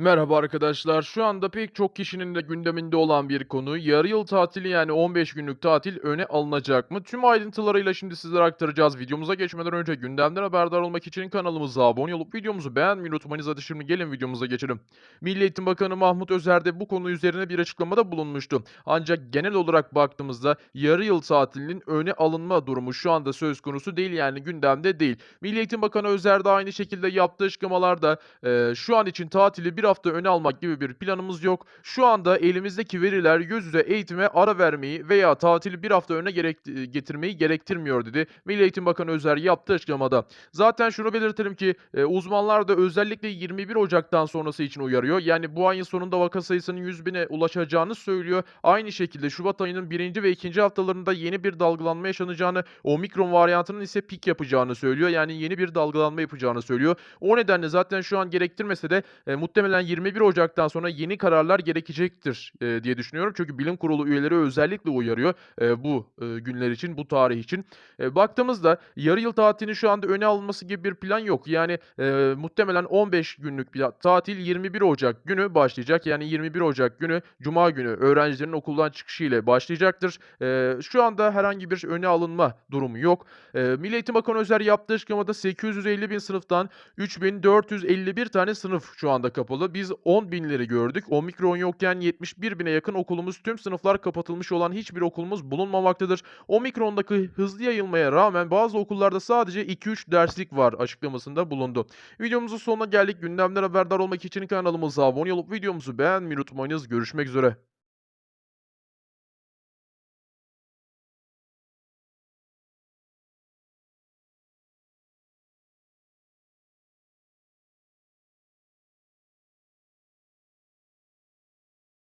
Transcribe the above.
Merhaba arkadaşlar. Şu anda pek çok kişinin de gündeminde olan bir konu. Yarı yıl tatili yani 15 günlük tatil öne alınacak mı? Tüm ayrıntılarıyla şimdi sizlere aktaracağız. Videomuza geçmeden önce gündemden haberdar olmak için kanalımıza abone olup videomuzu beğenmeyi unutmayınız. Hadi şimdi gelin videomuza geçelim. Milli Eğitim Bakanı Mahmut Özer de bu konu üzerine bir açıklamada bulunmuştu. Ancak genel olarak baktığımızda yarı yıl tatilinin öne alınma durumu şu anda söz konusu değil yani gündemde değil. Milli Eğitim Bakanı Özer de aynı şekilde yaptığı açıklamalarda Eee, şu an için tatili bir hafta öne almak gibi bir planımız yok. Şu anda elimizdeki veriler yüz yüze eğitime ara vermeyi veya tatili bir hafta öne gerek eee, getirmeyi gerektirmiyor dedi. Milli Eğitim Bakanı Özer yaptığı açıklamada. Zaten şunu belirtelim ki eee, uzmanlar da özellikle 21 Ocak'tan sonrası için uyarıyor. Yani bu ayın sonunda vaka sayısının 100 bine ulaşacağını söylüyor. Aynı şekilde Şubat ayının birinci ve ikinci haftalarında yeni bir dalgalanma yaşanacağını, omikron varyantının ise pik yapacağını söylüyor. Yani yeni bir dalgalanma yapacağını söylüyor. O nedenle zaten şu an gerektirmese de e, muhtemelen 21 Ocak'tan sonra yeni kararlar gerekecektir e, diye düşünüyorum. Çünkü bilim kurulu üyeleri özellikle uyarıyor e, bu e, günler için, bu tarih için. E, baktığımızda yarı yıl tatilinin şu anda öne alınması gibi bir plan yok. Yani e, muhtemelen 15 günlük bir tatil 21 Ocak günü başlayacak. Yani 21 Ocak günü Cuma günü öğrencilerin okuldan çıkışı ile başlayacaktır. E, şu anda herhangi bir öne alınma durumu yok. E, Milli Eğitim Bakanı Özer yaptığı açıklamada 850 bin sınıftan 3451 tane sınıf şu anda kapalı. Biz 10 binleri gördük. Omikron yokken 71 bine yakın okulumuz tüm sınıflar kapatılmış olan hiçbir okulumuz bulunmamaktadır. Omikrondaki hızlı yayılmaya rağmen bazı okullarda sadece 2-3 derslik var açıklamasında bulundu. Videomuzun sonuna geldik. Gündemden haberdar olmak için kanalımıza abone olup videomuzu beğenmeyi unutmayınız. Görüşmek üzere.